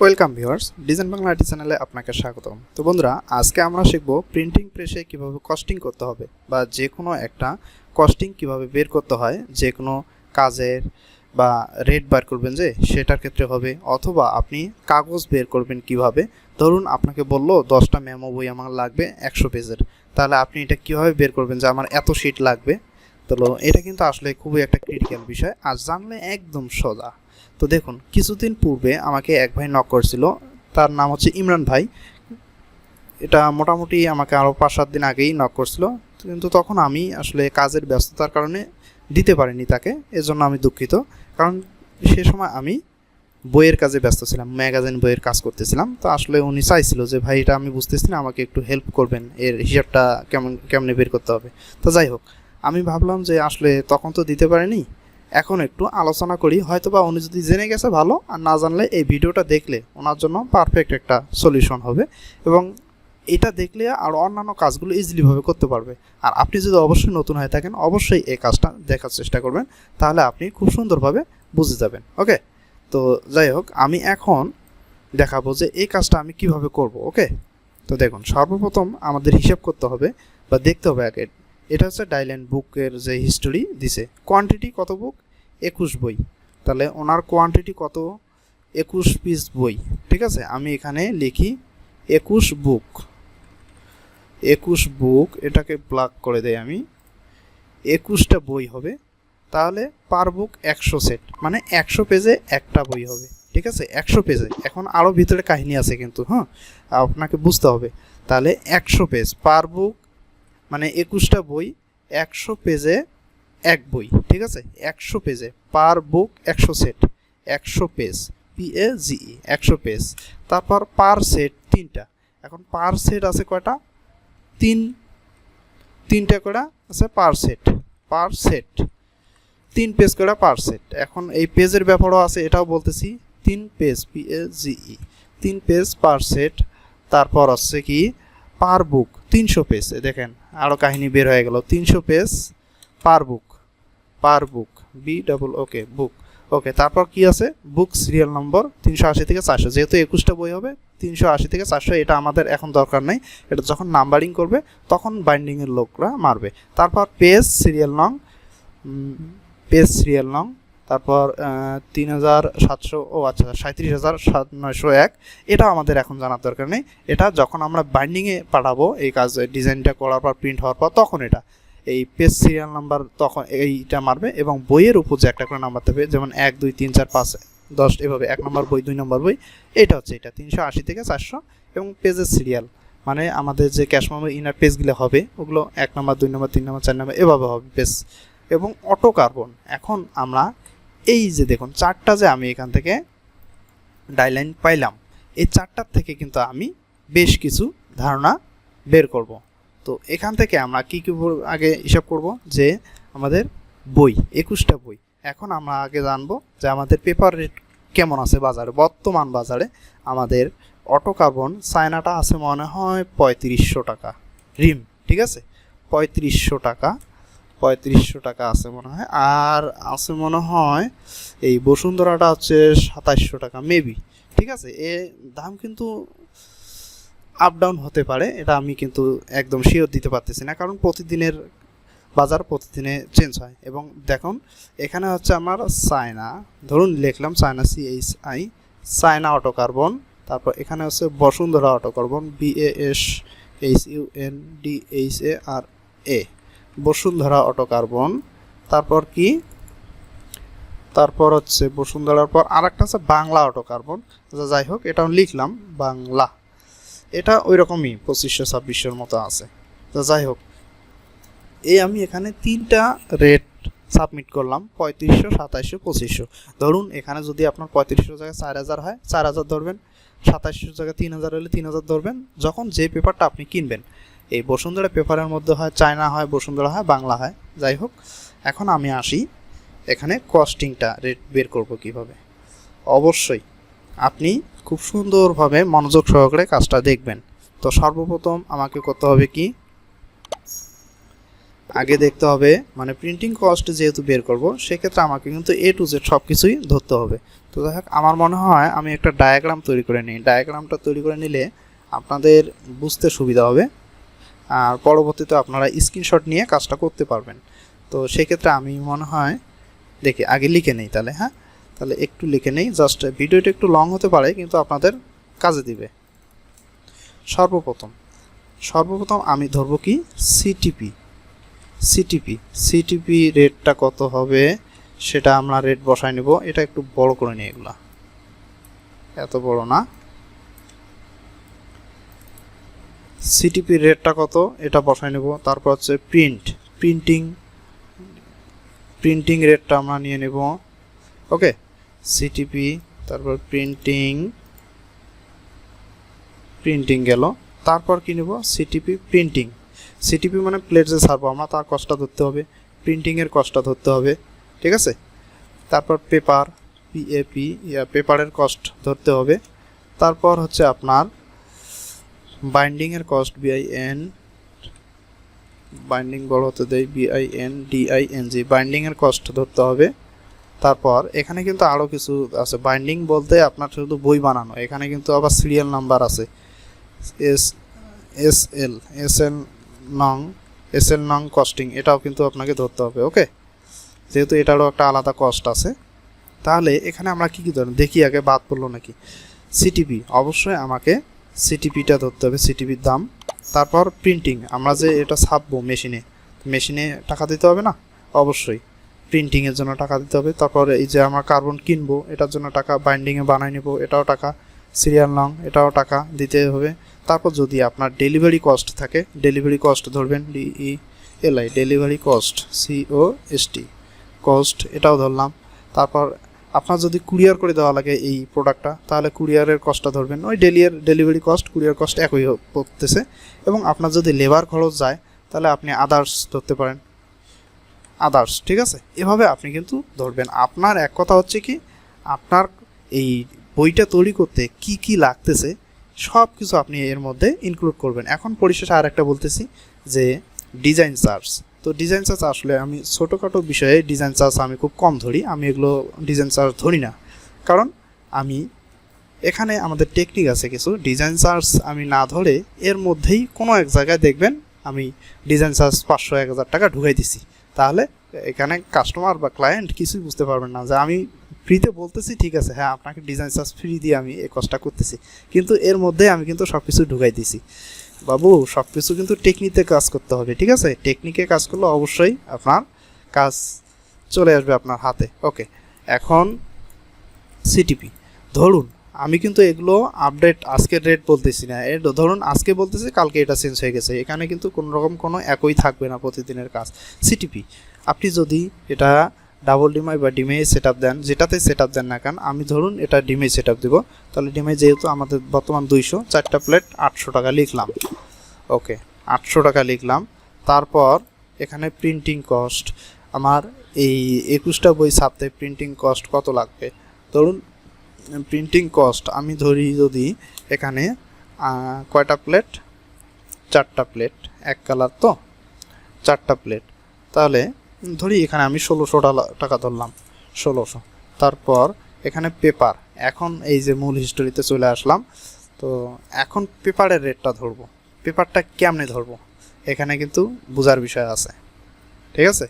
Welcome viewers design Bangla IT চ্যানেলে আপনাকে স্বাগতম। তো বন্ধুরা, আজকে আমরা শিখব প্রিন্টিং প্রেসে কীভাবে কস্টিং করতে হবে বা যে কোনো একটা কস্টিং কীভাবে বের করতে হয় যে কোনো কাজের বা রেট বার করবেন যে সেটার ক্ষেত্রে হবে, অথবা আপনি কাগজ বের করবেন কীভাবে। ধরুন, আপনাকে বলল, দশটা মেমো বই আমার লাগবে একশো পেজের। তাহলে আপনি এটা কীভাবে বের করবেন যে আমার এত শিট লাগবে? তো এটা কিন্তু আসলে খুবই একটা ক্রিটিক্যাল বিষয় আর জানলে একদম সোজা। তো দেখুন, কিছুদিন পূর্বে আমাকে এক ভাই নক করেছিল, তার নাম হচ্ছে ইমরান ভাই। এটা মোটামুটি আমাকে আরও পাঁচ সাত দিন আগেই নক করছিল, কিন্তু তখন আমি আসলে কাজের ব্যস্ততার কারণে দিতে পারিনি তাকে, এজন্য আমি দুঃখিত। কারণ সে সময় আমি বইয়ের কাজে ব্যস্ত ছিলাম, ম্যাগাজিন বইয়ের কাজ করতেছিলাম। তো আসলে উনি চাইছিল যে, ভাই, এটা আমি বুঝতেছি না, আমাকে একটু হেল্প করবেন, এর হিসাবটা কেমন, কেমনে বের করতে হবে? তো যাই হোক আমি ভাবলাম যে আসলে তখন তো দিতে পারিনি, এখন একটু আলোচনা করি। হয়তো বা উনি যদি জেনে গেছে ভালো, আর না জানলে এই ভিডিওটা দেখলে ওনার জন্য পারফেক্ট একটা সলিউশন হবে। এবং এটা দেখলে আর অন্যান্য কাজগুলো ইজিলিভাবে করতে পারবে। আর আপনি যদি অবশ্যই নতুন হয়ে থাকেন, অবশ্যই এই কাজটা দেখার চেষ্টা করবেন। তাহলে আপনি খুব সুন্দরভাবে বুঝে যাবেন ওকে তো যাই হোক, আমি এখন দেখাবো যে এই কাজটা আমি কীভাবে করব ওকে তো দেখুন, সর্বপ্রথম আমাদের হিসাব করতে হবে বা দেখতে হবে আগে এটা হচ্ছে ডাইল্যান্ড বুকের যে হিস্টোরি দিছে। কোয়ান্টিটি কত বুক একুশ বই। তাহলে ওনার কোয়ান্টিটি কত? একুশ পিস বই। ঠিক আছে? আমি এখানে লিখি একুশ বুক একুশ বুক এটাকে ব্লক করে দেই আমি। একুশটা বই হবে। তাহলে পার বুক একশো সেট মানে একশো পেজে একটা বই হবে। ঠিক আছে? একশো পেজে এখন আরও ভিতরে কাহিনী আছে কিন্তু হ্যাঁ? আপনাকে বুঝতে হবে। তাহলে একশো পেজ পার বুক মানে একুশটা বই, একশো পেজে এক বই, ঠিক আছে? একশো পেজে, পার বুক একশো সেট, একশো page P A G E একশো পেজ, তারপর পার সেট তিনটা। এখন পার সেট আছে কয়টা? তিন, তিনটা করে আছে? পার সেট পার সেট, তিন পেজ করে পার সেট। এখন এই পেজের ব্যাপারও আছে, এটাও বলতেছি, তিন page P A G E তিন পেজ, পার সেট, তারপর হচ্ছে কি পার বুক, তিনশো পেজ দেখেন আরও কাহিনী বের হয়ে গেল। তিনশো page per book per book B double okay book. Okay তারপর কি আছে? বুক সিরিয়াল নম্বর তিনশো আশি থেকে চারশো। যেহেতু একুশটা বই হবে, তিনশো আশি থেকে চারশো, এটা আমাদের এখন দরকার নেই। এটা যখন নাম্বারিং করবে, তখন বাইন্ডিংয়ের লোকরা মারবে। তারপর পেজ সিরিয়াল নং পেজ সিরিয়াল নং তারপর তিন হাজার সাতশো, ও আচ্ছা সাঁত্রিশ হাজার সাত নয়শো এক। এটা আমাদের এখন জানার দরকার নেই। এটা যখন আমরা বাইন্ডিংয়ে পাঠাবো, এই কাজ ডিজাইনটা করার পর প্রিন্ট হওয়ার পর, তখন এটা, এই পেজ সিরিয়াল নাম্বার তখন এইটা মারবে এবং বইয়ের উপর যে একটা করে নাম্বার দেবে যেমন এক, দুই, তিন, চার, পাঁচ, দশ, এভাবে এক নম্বর বই, দুই নম্বর বই, এটা হচ্ছে এটা, তিনশো আশি থেকে চারশো এবং পেজের সিরিয়াল মানে আমাদের যে ক্যাশ মেমোরি ইনার পেজগুলো হবে, ওগুলো এক নম্বর দুই নম্বর তিন নম্বর চার নম্বর এভাবে হবে পেজ এবং অটো কার্বন এখন আমরা এই যে দেখুন, চারটা যে আমি এখান থেকে ডাইলাইন পাইলাম, এই চারটার থেকে কিন্তু আমি বেশ কিছু ধারণা বের করব। তো এখান থেকে আমরা কী কী আগে হিসাব করব? যে আমাদের বই, একুশটা বই। এখন আমরা আগে জানব যে আমাদের পেপার রেট কেমন আছে বাজারে, বর্তমান বাজারে আমাদের অটো কার্বন চায়নাটা আছে মনে হয় পঁয়ত্রিশশো টাকা, রিম, ঠিক আছে? পঁয়ত্রিশশো টাকা পঁয়ত্রিশশো টাকা আছে মনে হয়। আর আছে মনে হয় এই বসুন্ধরাটা হচ্ছে সাতাইশশো টাকা মেবি ঠিক আছে? এ দাম কিন্তু আপ ডাউন হতে পারে, এটা আমি কিন্তু একদম শিওর দিতে পারতেছি না, কারণ প্রতিদিনের বাজার প্রতিদিনে চেঞ্জ হয়। এবং দেখুন, এখানে হচ্ছে আমার চায়না, ধরুন লিখলাম China C H I China auto carbon তারপর এখানে হচ্ছে Bashundhara auto carbon B S H U N D H A R A Bashundhara auto carbon তারপর কি? তারপর হচ্ছে বসুন্ধরার পর আর একটা আছে বাংলা অটো কার্বন যাই হোক, এটাও লিখলাম, বাংলা। এটা ওই রকমই পঁচিশশো ছাব্বিশশোর মতো আছে। তো যাই হোক। এই আমি এখানে তিনটা রেট সাবমিট করলাম, পঁয়ত্রিশশো, সাতাইশশো, পঁচিশশো। ধরুন, এখানে যদি আপনার পঁয়ত্রিশশো জায়গায় চার হাজার হয়, চার হাজার ধরবেন। সাতাইশশো জায়গায় তিন হাজার হলে তিন হাজার ধরবেন। যখন যে পেপারটা আপনি কিনবেন এই বসুন্ধরা পেপারের মধ্যে হয়, চায়না হয়, বসুন্ধরা হয়, বাংলা হয়। যাই হোক, এখন আমি আসি এখানে কস্টিংটা রেট বের করব কীভাবে। অবশ্যই, আপনি খুব সুন্দরভাবে মনোযোগ সহকারে কাজটা দেখবেন। তো সর্বপ্রথম আমাকে করতে হবে কি? আগে দেখতে হবে মানে প্রিন্টিং কস্ট যেহেতু বের করব, সেক্ষেত্রে আমাকে কিন্তু এ টু জেড সব কিছুই ধরতে হবে। তো যাই হোক, আমার মনে হয় আমি একটা ডায়াগ্রাম তৈরি করে নিই। ডায়াগ্রামটা তৈরি করে নিলে আপনাদের বুঝতে সুবিধা হবে। আর পরবর্তীতে আপনারা স্ক্রিনশট নিয়ে কাজটা করতে পারবেন। তো সেক্ষেত্রে আমি মনে হয়, দেখি, আগে লিখে নেই তাহলে হ্যাঁ? তাহলে একটু লিখে নেই জাস্ট ভিডিওটা একটু লং হতে পারে, কিন্তু আপনাদের কাজে দিবে। সর্বপ্রথম সর্বপ্রথম আমি ধরবো কি? সিটিপি সিটিপি সিটিপি রেটটা কত হবে? সেটা আমরা রেট বসায় নেব। এটা একটু বড় করে নিই এগুলা। এত বড় না। সিটিপি রেটটা কত? এটা বসায় নেব। তারপর হচ্ছে প্রিন্ট প্রিন্টিং প্রিন্টিং রেটটা আমরা নিয়ে নেব। ওকে? সিটিপি তারপর প্রিন্টিং প্রিন্টিং গেল। তারপর কি নেব? সিটিপি প্রিন্টিং সিটিপি মানে প্লেট যে ছাড়বো আমরা, তার কষ্টটা ধরতে হবে। প্রিন্টিংয়ের কষ্টটা ধরতে হবে। ঠিক আছে? তারপর পেপার পিএপি পেপারের কস্ট ধরতে হবে। তারপর হচ্ছে আপনার বাইন্ডিংয়ের কস্ট বিআইএন বাইন্ডিং বড় হতে দেয় বিআইএন ডিআইএনজি বাইন্ডিংয়ের কস্ট ধরতে হবে। তারপর এখানে কিন্তু আরও কিছু আছে। বাইন্ডিং বলতে আপনার শুধু বই বানানো, এখানে কিন্তু আবার সিরিয়াল নাম্বার আছে। S S L S L নং এস এল নং কস্টিং এটাও কিন্তু আপনাকে ধরতে হবে ওকে যেহেতু এটারও একটা আলাদা কস্ট আছে। তাহলে এখানে আমরা কী কী ধরেন দেখি আগে, বাদ পড়ল নাকি? সিটিপি অবশ্যই আমাকে সিটিপিটা ধরতে হবে সিটিপির দাম। তারপর প্রিন্টিং আমরা যে এটা ছাপবো মেশিনে মেশিনে টাকা দিতে হবে না? অবশ্যই। প্রিন্টিংয়ের জন্য টাকা দিতে হবে। তারপর এই যে আমরা কার্বন কিনবো, এটার জন্য টাকা বাইন্ডিংয়ে বানাই নেব, এটাও টাকা। সিরিয়াল নং এটাও টাকা দিতে হবে। তারপর যদি আপনার ডেলিভারি কস্ট থাকে ডেলিভারি কস্ট ধরবেন D E L I delivery cost C O S T cost এটাও ধরলাম। তারপর আপনার যদি কুরিয়ার করে দেওয়া লাগে এই প্রোডাক্টটা তাহলে কুরিয়ারের কস্টটা ধরবেন। ওই ডেলিয়ার ডেলিভারি কস্ট কুরিয়ার কস্ট একই পড়তেছে। এবং আপনার যদি লেবার খরচ যায়, তাহলে আপনি আদার্স ধরতে পারেন। আদার্স ঠিক আছে? এভাবে আপনি কিন্তু ধরবেন। আপনার এক কথা হচ্ছে কি, আপনার এই বইটা তৈরি করতে কি কি লাগতেছে সব কিছু আপনি এর মধ্যে ইনক্লুড করবেন। এখন পরিশেষে আর একটা বলতেছি যে ডিজাইন চার্জ তো ডিজাইন চার্জ আসলে আমি ছোটোখাটো বিষয়ে ডিজাইন চার্জ আমি খুব কম ধরি, আমি এগুলো ডিজাইন চার্জ ধরি না। কারণ আমি এখানে আমাদের টেকনিক আছে কিছু ডিজাইন চার্জ আমি না ধরে এর মধ্যেই কোনো এক জায়গায় দেখবেন আমি ডিজাইন চার্জ পাঁচশো, এক হাজার টাকা ঢুকাই দিছি। তাহলে এখানে কাস্টমার বা ক্লায়েন্ট কিছুই বুঝতে পারবেন না যে আমি ফ্রিতে বলতেছি, ঠিক আছে হ্যাঁ আপনাকে ডিজাইন চার্জ ফ্রি দিয়ে আমি এই কাজটা করতেছি। কিন্তু এর মধ্যে আমি কিন্তু সব কিছু ঢুকাই দিছি। বাবু সব কিছু কিন্তু টেকনিকে কাজ করতে হবে, ঠিক আছে? টেকনিকে কাজ করলে অবশ্যই আপনার কাজ চলে আসবে আপনার হাতে। ওকে এখন সিটিপি ধরুন, আমি কিন্তু এগুলো আপডেট আজকের রেট বলতেছি না। এর ধরুন, আজকে বলতেছি, কালকে এটা চেঞ্জ হয়ে গেছে। এখানে কিন্তু কোনো রকম কোনো একই থাকবে না প্রতিদিনের কাজ। সিটিপি আপনি যদি এটা ডাবল ডিমাই বা ডিমাই সেট আপ দেন, যেটাতে সেট আপ দেন না কেন, আমি ধরুন এটা ডিমাই সেট আপ দেবো, তাহলে ডিমাই যেহেতু আমাদের বর্তমান দুইশো, চারটা প্লেট আটশো টাকা লিখলাম। ওকে আটশো টাকা লিখলাম। তারপর এখানে প্রিন্টিং কস্ট আমার এই একুশটা বই ছাপতে প্রিন্টিং কস্ট কত লাগবে? ধরুন প্রিন্টিং কস্ট আমি ধরি যদি এখানে কয়টা প্লেট চারটা প্লেট এক কালার তো? চারটা প্লেট তাহলে ধরি এখানে আমি ষোলোশো টাকা ধরলাম, ষোলোশো। তারপর এখানে পেপার এখন এই যে মূল হিস্টোরিতে চলে আসলাম, তো এখন পেপারের রেটটা ধরবো। পেপারটা কেমনে ধরবো? এখানে কিন্তু বোঝার বিষয় আছে। ঠিক আছে?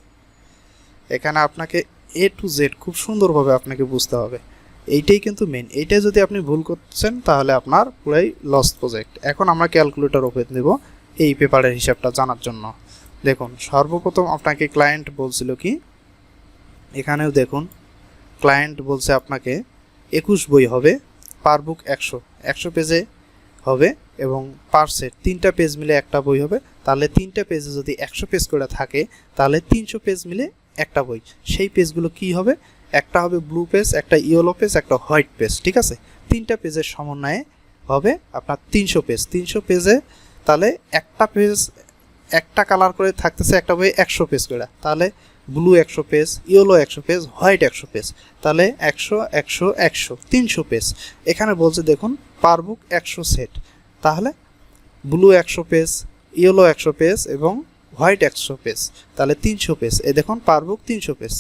এখানে আপনাকে এ টু জেড খুব সুন্দরভাবে আপনাকে বুঝতে হবে। এইটাই কিন্তু মেন এইটাই যদি আপনি ভুল করছেন, তাহলে আপনার পুরাই লস প্রজেক্ট এখন আমরা ক্যালকুলেটর ওপেন দেব এই পেপারের হিসাবটা জানার জন্য। দেখুন, সর্বপ্রথম আপনাকে ক্লায়েন্ট বলছিল কি? এখানেও দেখুন ক্লায়েন্ট বলছে আপনাকে একুশ বই হবে পার বুক একশো। একশো পেজে হবে এবং পার সেট তিনটা পেজ মিলে একটা বই হবে। তাহলে তিনটা পেজে যদি একশো পেজ করে থাকে, তাহলে তিনশো পেজ মিলে একটা বই। সেই পেজগুলো কি হবে? একটা হবে ব্লু পেজ একটা ইয়েলো পেজ একটা হোয়াইট পেজ ঠিক আছে? তিনটা পেজের সমন্বয়ে হবে আপনার তিনশো পেজ তিনশো পেজে তাহলে একটা পেজ একটা কালার করে থাকতেছে একটা বই একশো পেজ করে। তাহলে ব্লু একশো পেজ ইয়েলো একশো পেজ হোয়াইট একশো পেজ তাহলে একশো একশো একশো, তিনশো পেজ এখানে বলছে দেখুন পার বুক একশো সেট তাহলে ব্লু একশো পেজ ইয়েলো একশো পেজ এবং হোয়াইট একশো পেজ তাহলে তিনশো পেজ এ দেখুন পার বুক তিনশো পেজ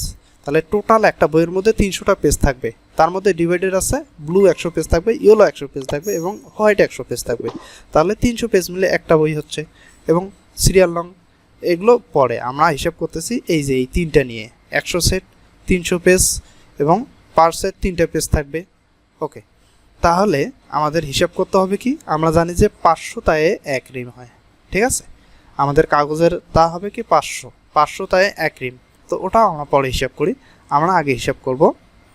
তাহলে টোটাল একটা বইয়ের মধ্যে তিনশোটা পেজ থাকবে। তার মধ্যে ডিভাইডেড আছে ব্লু একশো পেজ থাকবে ইয়েলো একশো পেজ থাকবে এবং হোয়াইট একশো পেজ থাকবে। তাহলে তিনশো পেজ মিলে একটা বই হচ্ছে এবং সিরিয়াল লং, এগুলো পরে। আমরা হিসাব করতেছি এই যে এই তিনটা নিয়ে। একশো সেট, তিনশো পেজ এবং পার সেট তিনটা পেজ থাকবে। ওকে, তাহলে আমাদের হিসাব করতে হবে কি? আমরা জানি যে পাঁচশো তায়ে এক রিম হয়, ঠিক আছে? আমাদের কাগজের তা হবে কি পাঁচশো পাঁচশো তায়ে এক রিম। তো ওটাও আমরা পরে হিসাব করি। আমরা আগে হিসাব করব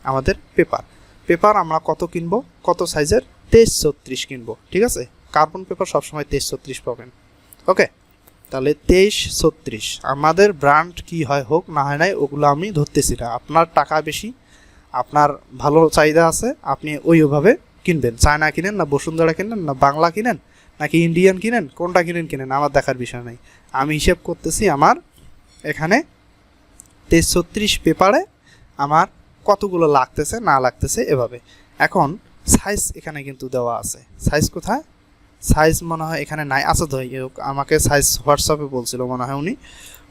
আমাদের পেপার। পেপার আমরা কত কিনব? কত সাইজের? তেইশ ছত্রিশ কিনবো, ঠিক আছে? কার্বন পেপার সবসময় তেইশ ছত্রিশ পাবেন। ওকে তাহলে তেইশ ছত্রিশ। আমাদের ব্র্যান্ড কি হয় হোক, না হয় নাই, ওগুলো আমি ধরতেছি না। আপনার টাকা বেশি, আপনার ভালো চাহিদা আছে, আপনি ওইভাবে কিনবেন। চায়না কিনেন না, বসুন্ধরা কিনেন না, বাংলা কিনেন, নাকি ইন্ডিয়ান কিনেন, কোনটা কিনেন কিনেন, আমার দেখার বিষয় নেই। আমি হিসেব করতেছি আমার এখানে তেইশ ছত্রিশ পেপারে আমার কতগুলো লাগতেছে, না লাগতেছে, এভাবে। এখন সাইজ এখানে কিন্তু দেওয়া আছে। সাইজ কোথায়? সাইজ মনে হয় এখানে নাই। আচ্ছা হোক, আমাকে সাইজ হোয়াটসঅ্যাপে বলছিল মনে হয় উনি।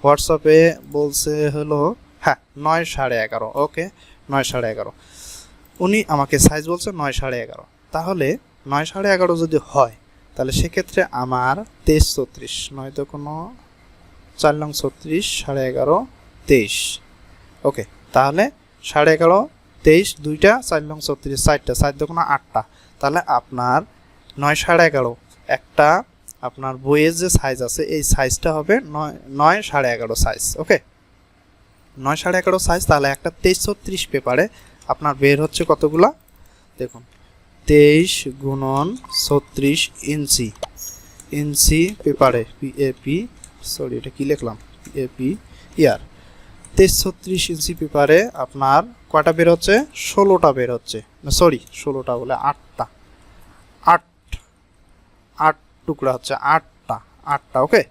হোয়াটসঅ্যাপে বলছে হলো হ্যাঁ নয় সাড়ে এগারো ওকে নয় সাড়ে এগারো। উনি আমাকে সাইজ বলছে নয় সাড়ে এগারো। তাহলে নয় সাড়ে এগারো যদি হয় তাহলে সেক্ষেত্রে আমার তেইশ ছত্রিশ নয়তো কোনো চার নং ছত্রিশ সাড়ে এগারো তেইশ। ওকে তাহলে সাড়ে এগারো তেইশ দুইটা চার নং ছত্রিশ চারটা চার দোকানো আটটা। তাহলে আপনার নয় সাড়ে এগারো। একটা আপনার বইয়ের যে সাইজ আছে, এই সাইজটা হবে নয় নয় সাড়ে এগারো সাইজ ওকে নয় সাড়ে এগারো সাইজ তাহলে একটা তেইশ ছত্রিশ পেপারে আপনার বের হচ্ছে কতগুলা? দেখুন, তেইশ গুণন ছত্রিশ ইঞ্চি ইঞ্চি পেপারে পিএপি সরি এটা কী লিখলাম? পিএপি ইয়ার তেইশ ছত্রিশ ইঞ্চি পেপারে আপনার কয়টা বের হচ্ছে? ষোলোটা বের হচ্ছে সরি ষোলোটা বলে আটটা। আট আট টুকরা হচ্ছে আটটা আটটা ওকে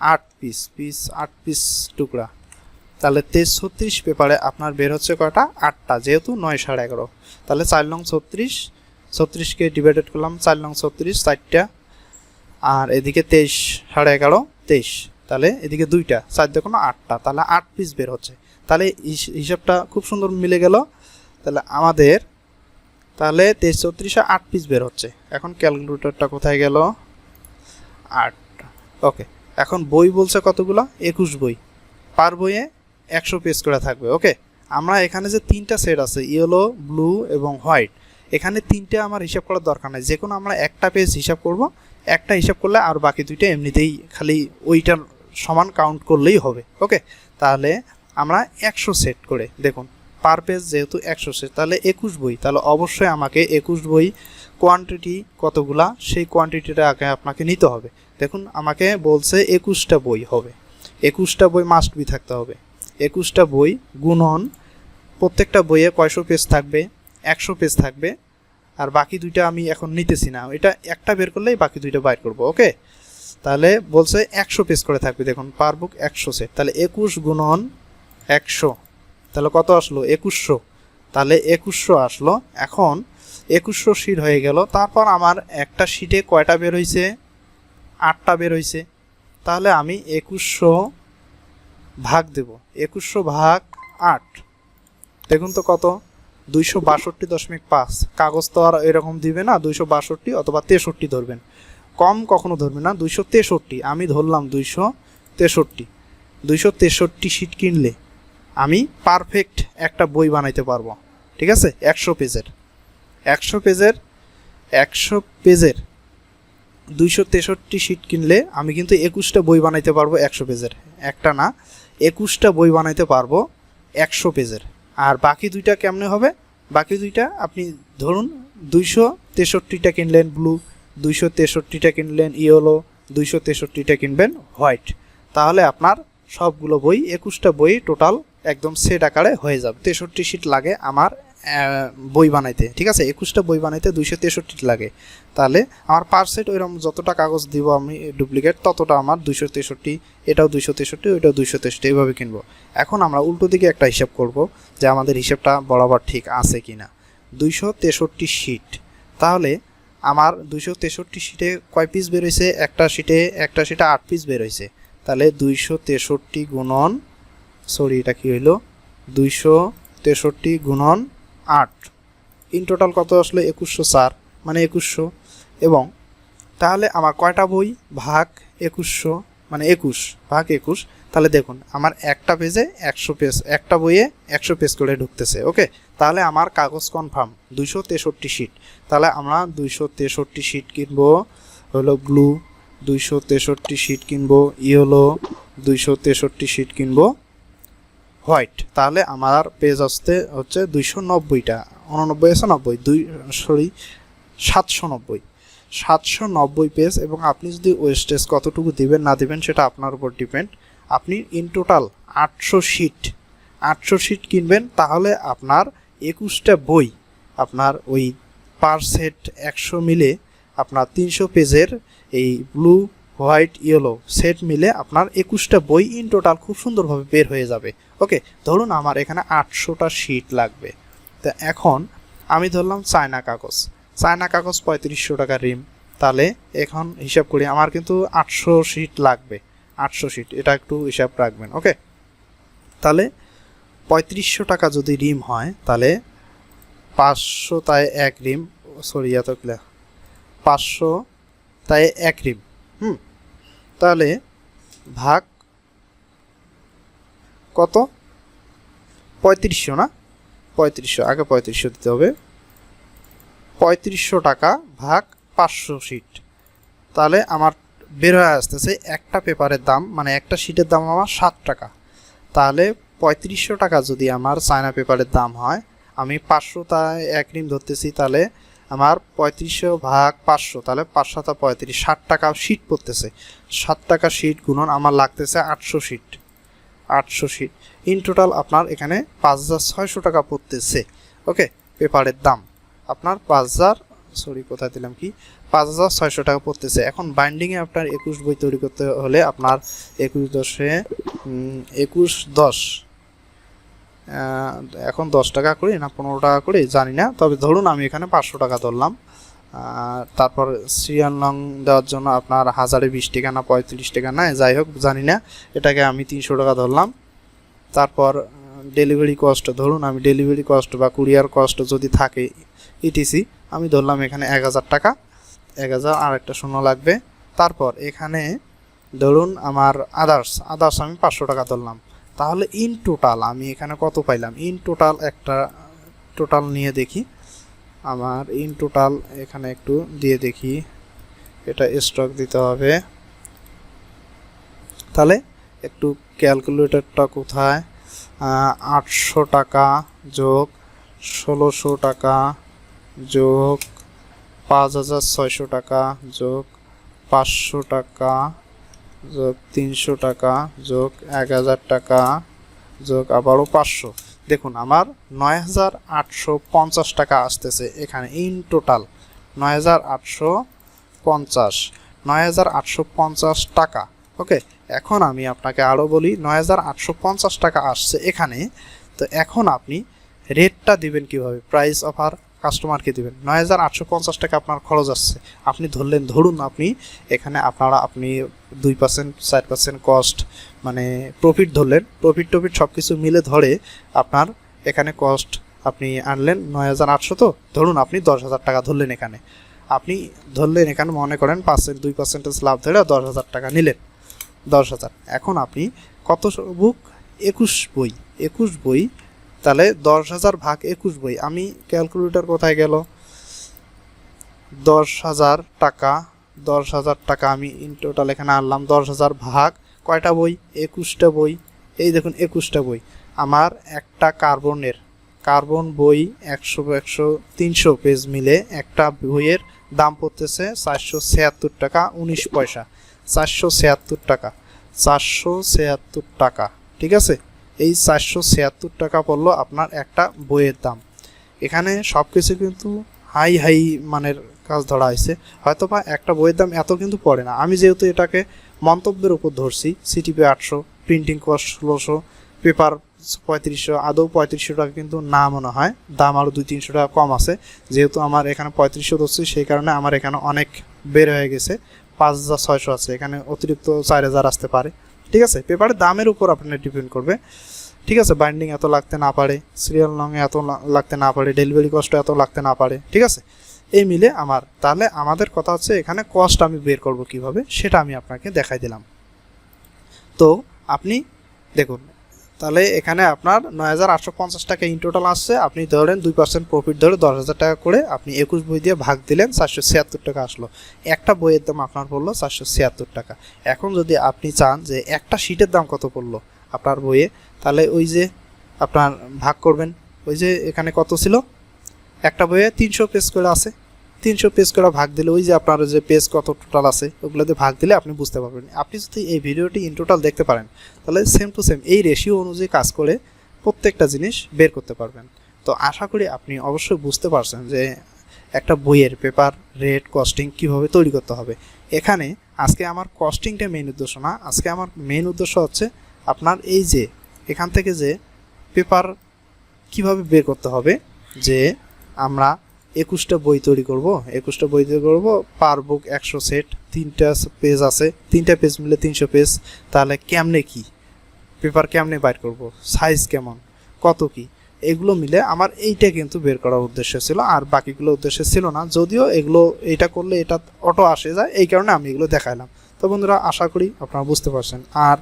আট পিস পিস আট পিস টুকরা। তাহলে তেইশ ছত্রিশ পেপারে আপনার বের হচ্ছে কয়টা? আটটা, যেহেতু নয় সাড়ে এগারো। তাহলে চার নং ছত্রিশ, ছত্রিশকে ডিভাইডেড করলাম, চার নং ছত্রিশ, চারটা। আর এদিকে তেইশ, সাড়ে এগারো, তেইশ। তাহলে এদিকে দুইটা, চার কোনো আটটা। তাহলে আট পিস বের হচ্ছে। তাহলে হিস- হিসাবটা খুব সুন্দর মিলে গেল। তাহলে আমাদের, তাহলে তেইশ চৌত্রিশে আট পিস বের হচ্ছে। এখন ক্যালকুলেটরটা কোথায় গেল? আট। ওকে, এখন বই বলছে কতগুলো? একুশ বই। পার বইয়ে একশো পেজ করে থাকবে, ওকে? আমরা এখানে যে তিনটা সেট আছে, ইয়েলো, ব্লু এবং হোয়াইট, এখানে তিনটে আমার হিসাব করার দরকার নেই। যে কোনো আমরা একটা পেজ হিসাব করব, একটা হিসাব করলে আর বাকি দুইটা এমনিতেই খালি ওইটার সমান কাউন্ট করলেই হবে, ওকে? তাহলে আমরা একশো সেট করে, দেখুন পার পেজ যেহেতু একশো সেট, তাহলে একুশ বই, তাহলে অবশ্যই আমাকে একুশ বই কোয়ান্টিটি কতগুলা, সেই কোয়ান্টিটিটা আগে আপনাকে নিতে হবে। দেখুন, আমাকে বলছে একুশটা বই হবে। একুশটা বই মাস্ট বি থাকতে হবে। একুশটা বই গুণন, প্রত্যেকটা বইয়ে কয়শো পেজ থাকবে? একশো পেজ থাকবে। আর বাকি দুইটা আমি এখন নিতেছি না। এটা একটা বের করলেই বাকি দুইটা বাইর করব ওকে তাহলে বলছে একশো পেজ করে থাকবে, দেখুন পার বুক একশো সেট তাহলে একুশ গুণন একশো। তাহলে কত আসলো? একুশশো। তাহলে একুশশো আসলো। এখন একুশশো শিট হয়ে গেল। তারপর আমার একটা শিটে কয়টা বের হয়েছে আটটা বের হয়েছে তাহলে আমি একুশশো ভাগ দেব। একুশশো ভাগ আট। দেখুন তো কত? দুইশো বাষট্টি দশমিক পাঁচ। কাগজ তো আর এরকম দিবে না, দুইশো বাষট্টি অথবা তেষট্টি ধরবেন। কম কখনো ধরবে না, দুইশো তেষট্টি। আমি ধরলাম দুইশো তেষট্টি। দুইশো তেষট্টি শিট কিনলে আমি পারফেক্ট একটা বই বানাইতে পারব। ঠিক আছে? একশো পেজের। একশো পেজের একশো পেজের দুইশো তেষট্টি শিট কিনলে আমি কিন্তু একুশটা বই বানাইতে পারব একশো পেজের। একটা না, একুশটা বই বানাইতে পারব একশো পেজের। আর বাকি দুইটা কেমনে হবে? বাকি দুইটা আপনি ধরুন দুইশো তেষট্টিটা কিনলেন ব্লু, দুইশো তেষট্টিটা কিনলেন ইয়েলো, দুইশো তেষট্টিটা কিনবেন হোয়াইট। তাহলে আপনার সবগুলো বই, একুশটা বই টোটাল একদম সেট আকারে হয়ে যাবে। তেষট্টি শিট লাগে আমার বই বানাইতে, ঠিক আছে? একুশটা বই বানাইতে দুইশো তেষট্টি লাগে। তাহলে আমার পার সেট ওইরকম যতটা কাগজ দিব আমি ডুপ্লিকেট ততটা আমার দুইশো তেষট্টি, এটাও দুইশো তেষট্টি, ওইটাও দুইশো তেষট্টি, এইভাবে কিনবো। এখন আমরা উল্টো দিকে একটা হিসাব করব যে আমাদের হিসাবটা বরাবর ঠিক আছে কি না দুইশো তেষট্টি শিট তাহলে আমার দুইশো তেষট্টি শিটে কয় পিস বেরোইছে? একটা শিটে একটা শিটে আট পিস বেরোইছে। তাহলে দুইশো তেষট্টি গুণন সরি এটা কী হইল? দুইশো তেষট্টি গুণন আট। ইন টোটাল কত আসলো? একুশশো চার মানে একুশশো। এবং তাহলে আমার কয়টা বই? ভাগ একুশশো মানে একুশ, ভাগ একুশ। তাহলে দেখুন, আমার একটা পেজে একশো পেজ একটা বইয়ে একশো পেজ করে ঢুকতেছে ওকে তাহলে আমার কাগজ কনফার্ম দুইশো তেষট্টি শিট তাহলে আমরা দুইশো তেষট্টি শিট কিনবো, হলো গ্লু দুইশো তেষট্টি শিট কিনবো ইয়েলো দুইশো তেষট্টি শিট কিনবো হোয়াইট। তাহলে আমার পেজ আসতে হচ্ছে দুইশো নব্বইটা। উননব্বই আছে নব্বই, দুই সরি সাতশো নব্বই। সাতশো নব্বই পেজ এবং আপনি যদি ওয়েস্টেজ কতটুকু দিবেন, না দিবেন, সেটা আপনার উপর ডিপেন্ড আপনি ইন টোটাল আটশো শিট আটশো শিট কিনবেন, তাহলে আপনার একুশটা বই, আপনার ওই পার সেট একশো মিলে আপনার তিনশো পেজের এই ব্লু হোয়াইট, ইয়েলো, সেট মিলে আপনার একুশটা বই ইন টোটাল খুব সুন্দরভাবে বের হয়ে যাবে। ওকে, ধরুন আমার এখানে আটশোটা শিট লাগবে। তো এখন আমি ধরলাম চায়না কাগজ। চায়না কাগজ পঁয়ত্রিশশো টাকা রিম। তাহলে এখন হিসাব করি, আমার কিন্তু আটশো শিট লাগবে। আটশো শিট এটা একটু হিসাব রাখবেন, ওকে? তাহলে পঁয়ত্রিশশো টাকা যদি রিম হয়, তাহলে পাঁচশো তাই এক রিম সরি এত পাঁচশো তাই এক রিম। হুম, তাহলে ভাগ কত? পঁয়ত্রিশশো না? পঁয়ত্রিশশো, আগে পঁয়ত্রিশশো দিতে হবে। পঁয়ত্রিশশো টাকা ভাগ পাঁচশো শিট তাহলে আমার বের হয়ে আসতেছে একটা পেপারের দাম মানে একটা শিটের দাম আমার সাত টাকা। তাহলে পঁয়ত্রিশশো টাকা যদি আমার চায়না পেপারের দাম হয়, আমি পাঁচশো তা এক রিম ধরতেছি, তাহলে আমার পঁয়ত্রিশশো ভাগ পাঁচশো, তাহলে পাঁচশোটা পঁয়ত্রিশ, ষাট টাকা শিট পড়তেছে। ষাট টাকা শিট গুণন আমার লাগতেছে আটশো শিট আটশো শিট ইন টোটাল আপনার এখানে পাঁচ হাজার ছয়শো টাকা পড়তেছে। ওকে, পেপারের দাম। আপনার পাঁচ হাজার সরি কোথায় দিলাম কি? পাঁচ হাজার ছয়শো টাকা পড়তেছে। এখন বাইন্ডিংয়ে আপনার একুশ বই তৈরি করতে হলে আপনার একুশ দশে একুশ দশ এখন দশ টাকা করি না পনেরো টাকা করি, জানি না। তবে ধরুন আমি এখানে পাঁচশো টাকা ধরলাম। তারপর সিরিয়াল নং দেওয়ার জন্য আপনার হাজারে বিশ টাকা না পঁয়ত্রিশ টাকা না, যাই হোক, জানি না। এটাকে আমি তিনশো টাকা ধরলাম। তারপর ডেলিভারি কস্ট ধরুন আমি ডেলিভারি কস্ট বা কুরিয়ার কস্ট যদি থাকে ইটিসি আমি ধরলাম এখানে এক হাজার টাকা। এক হাজার আর একটা শূন্য লাগবে। তারপর এখানে ধরুন আমার আদার্স আদার্স আমি পাঁচশো টাকা ধরলাম। তাহলে ইন টোটাল আমি এখানে কত পাইলাম? ইন টোটাল একটা টোটাল নিয়ে দেখি। আমার ইন টোটাল এখানে একটু দিয়ে দেখি। এটা স্টক দিতে হবে। তাহলে একটু ক্যালকুলেটরটা কোথায়? আটশো টাকা যোগ ষোলোশো টাকা যোগ পাঁচ হাজার ছয়শো টাকা যোগ পাঁচশো টাকা যোগ তিনশো টাকা, যোগ এক হাজার টাকা, যোগ আবারও পাঁচশো। দেখুন, আমার নয় হাজার আটশো পঞ্চাশ টাকা আসতেছে এখানে ইন টোটাল নয় হাজার আটশো পঞ্চাশ। নয় হাজার আটশো পঞ্চাশ টাকা। ওকে এখন আমি আপনাকে আরও বলি, নয় হাজার আটশো পঞ্চাশ টাকা আসছে এখানে। তো এখন আপনি রেটটা দিবেন কীভাবে? প্রাইস অফার কাস্টমারকে দিবেন। নয় হাজার আটশো পঞ্চাশ টাকা আপনার খরচ আসছে। আপনি ধরলেন, ধরুন আপনি এখানে আপনারা আপনি দুই পার্সেন্ট চার পার্সেন্ট কস্ট মানে প্রফিট ধরলেন। প্রফিট টফিট সব কিছু মিলে ধরে আপনার এখানে কস্ট আপনি আনলেন নয় হাজার আটশো তো। ধরুন আপনি দশ হাজার টাকা ধরলেন এখানে। আপনি ধরলেন এখানে মনে করেন পার্সেন্ট দুই পার্সেন্টেজ লাভ ধরে দশ হাজার টাকা নিলেন। দশ হাজার। এখন আপনি কত বুক? একুশ বই। একুশ বই তাহলে দশ হাজার ভাগ একুশ বই। আমি ক্যালকুলেটর কোথায় গেল? দশ হাজার টাকা, দশ হাজার টাকা আমি ইন টোটাল এখানে আনলাম। দশ হাজার ভাগ কয়টা বই? একুশটা বই। এই দেখুন, একুশটা বই। আমার একটা কার্বনের, কার্বন বই একশো একশো, তিনশো পেজ মিলে একটা বইয়ের দাম পড়তেছে চারশো ছিয়াত্তর টাকা উনিশ পয়সা। চারশো ছিয়াত্তর টাকা, চারশো ছিয়াত্তর টাকা, ঠিক আছে? এই চারশো ছিয়াত্তর টাকা পড়ল আপনার একটা বইয়ের দাম। এখানে সব কিছু কিন্তু হাই হাই মানের কাজ ধরা হয়েছে। হয়তো বা একটা বইয়ের দাম এত কিন্তু পড়ে না। আমি যেহেতু এটাকে মন্তব্যের উপর ধরছি, সিটিপি আটশো, প্রিন্টিং কস্ট ষোলোশো, পেপার পঁয়ত্রিশশো, আদৌ পঁয়ত্রিশশো টাকা কিন্তু না মনে হয়। দাম আরও দুই তিনশো টাকা কম আছে। যেহেতু আমার এখানে পঁয়ত্রিশশো ধরছি, সেই কারণে আমার এখানে অনেক বের হয়ে গেছে। পাঁচ হাজার ছয়শো আছে। এখানে অতিরিক্ত চার হাজার আসতে পারে। ঠিক আছে? পেপারের দামের উপর আপনার ডিপেন্ড করবে। ঠিক আছে? বাইন্ডিং এত লাগতে না পারে সিরিয়াল নংয়ে এত লাগতে না পারে ডেলিভারি কস্ট এত লাগতে না পারে, ঠিক আছে? এই মিলে আমার। তাহলে আমাদের কথা হচ্ছে এখানে কস্ট আমি বের করব কীভাবে, সেটা আমি আপনাকে দেখাই দিলাম। তো আপনি দেখুন তাহলে এখানে আপনার নয় হাজার আটশো পঞ্চাশ টাকা ইন টোটাল আসছে। আপনি ধরেন দুই পার্সেন্ট প্রফিট ধরে দশ হাজার টাকা করে আপনি একুশ বই দিয়ে ভাগ দিলেন চারশো ছিয়াত্তর টাকা আসলো। একটা বইয়ের দাম আপনার পড়ল চারশো ছিয়াত্তর টাকা। এখন যদি আপনি চান যে একটা শিটের দাম কত পড়ল আপনার বইয়ে, তাহলে ওই যে আপনার ভাগ করবেন। ওই যে এখানে কত ছিল? একটা বইয়ে তিনশো পেজ করে আছে। তিনশো পেজ করে ভাগ দিলে, ওই যে আপনার যে পেজ কত টোটাল আছে, ওগুলোতে ভাগ দিলে আপনি বুঝতে পারবেন। আপনি যদি এই ভিডিওটি ইন টোটাল দেখতে পারেন, তাহলে সেম টু সেম এই রেশিও অনুযায়ী কাজ করে প্রত্যেকটা জিনিস বের করতে পারবেন। তো আশা করি আপনি অবশ্যই বুঝতে পারছেন যে একটা বইয়ের পেপার রেট কস্টিং কীভাবে তৈরি করতে হবে। এখানে আজকে আমার কস্টিংটা মেইন উদ্দেশ্য না, আজকে আমার মেন উদ্দেশ্য হচ্ছে আপনার এই যে, এখান থেকে যে পেপার কীভাবে বের করতে হবে, যে আমরা একুশটা বই তৈরি করব, একুশটা বই তৈরি করব পার বুক একশো সেট, তিনটা পেজ আছে, তিনটা পেজ মিলে তিনশো পেজ তাহলে কেমনে কি? পেপার কেমনে বাইর করব? সাইজ কেমন? কত কি? এগুলো মিলে আমার এইটা কিন্তু বের করার উদ্দেশ্য ছিল, আর বাকিগুলো উদ্দেশ্য ছিল না। যদিও এগুলো এটা করলে এটা অটো আসে যায়, এই কারণে আমি এগুলো দেখাইলাম। তো বন্ধুরা, আশা করি আপনারা বুঝতে পারছেন। আর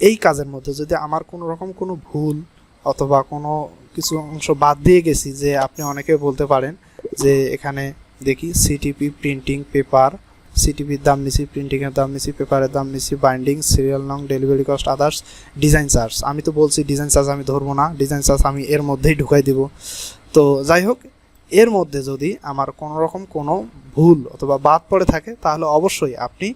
এই কাজের মধ্যে যদি আমার কোনো রকম কোনো ভুল অথবা কোনো কিছু অংশ বাদ দিয়ে গেছি যে আপনি অনেকে বলতে পারেন যে এখানে দেখি সিটিপি প্রিন্টিং পেপার সিটিপির দাম নিছি প্রিন্টিংয়ের দাম নিছি পেপারের দাম নিছি বাইন্ডিং সিরিয়াল নং delivery cost others design charge আমি তো বলছি ডিজাইন চার্জ আমি ধরবো না ডিজাইন চার্জ আমি এর মধ্যেই ঢুকাই দিব। তো যাই হোক, এর মধ্যে যদি আমার কোনো রকম কোনো ভুল অথবা বাদ পড়ে থাকে, তাহলে অবশ্যই আপনি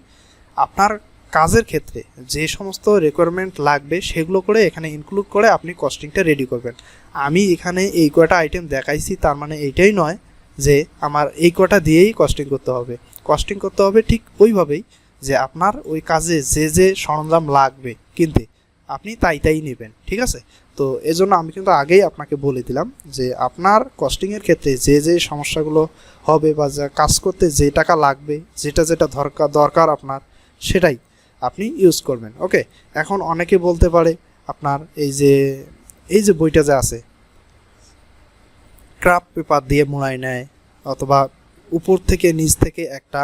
আপনার কাজের ক্ষেত্রে যে সমস্ত রিকোয়ারমেন্ট লাগবে, সেগুলো করে এখানে ইনক্লুড করে আপনি কস্টিংটা রেডি করবেন। আমি এখানে এই কয়টা আইটেম দেখাইছি, তার মানে এইটাই নয় যে আমার এই কটা দিয়েই কস্টিং করতে হবে। কস্টিং করতে হবে ঠিক ওইভাবেই যে আপনার ওই কাজে যে যে সরঞ্জাম লাগবে কিনতে, আপনি তাই তাই নেবেন, ঠিক আছে? তো এজন্য আমি কিন্তু আগেই আপনাকে বলে দিলাম যে আপনার কস্টিংয়ের ক্ষেত্রে যে যে সমস্যাগুলো হবে বা যা কাজ করতে যে টাকা লাগবে, যেটা যেটা দরকার দরকার আপনার, সেটাই আপনি ইউজ করবেন ওকে এখন অনেকে বলতে পারে আপনার এই যে এই যে বইটা যে আছে ক্রাফট পেপার দিয়ে মোড়াই নেয়, অথবা উপর থেকে নিচ থেকে একটা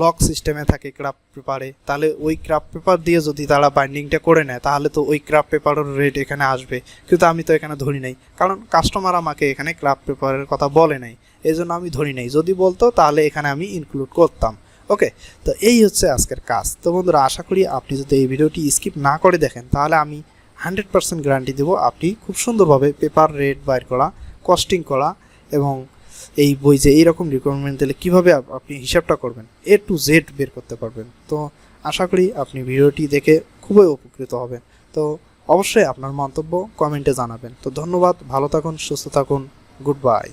লক সিস্টেমে থাকে ক্রাফট পেপারে। তাহলে ওই ক্রাফট পেপার দিয়ে যদি তারা বাইন্ডিংটা করে নেয়, তাহলে তো ওই ক্রাফট পেপারের রেট এখানে আসবে। কিন্তু আমি তো এখানে ধরি নাই, কারণ কাস্টমার আমাকে এখানে ক্রাফট পেপারের কথা বলে নাই। এই জন্য আমি ধরি নাই। যদি বলতো, তাহলে এখানে আমি ইনক্লুড করতাম। ওকে? তো এই হচ্ছে আজকের কাজ। তো বন্ধুরা, আশা করি আপনি যদি এই ভিডিওটি স্কিপ না করে দেখেন, তাহলে আমি হান্ড্রেড পার্সেন্ট গ্যারান্টি দেবো আপনি খুব সুন্দরভাবে পেপার রেট বাইর করা কস্টিং করা এবং এই বই যে এইরকম রিকোয়ারমেন্ট দিলে কীভাবে আপনি হিসাবটা করবেন? এ টু জেড বের করতে পারবেন। তো আশা করি আপনি ভিডিওটি দেখে খুবই উপকৃত হবেন। তো অবশ্যই আপনার মন্তব্য কমেন্টে জানাবেন। তো ধন্যবাদ, ভালো থাকুন, সুস্থ থাকুন গুড বাই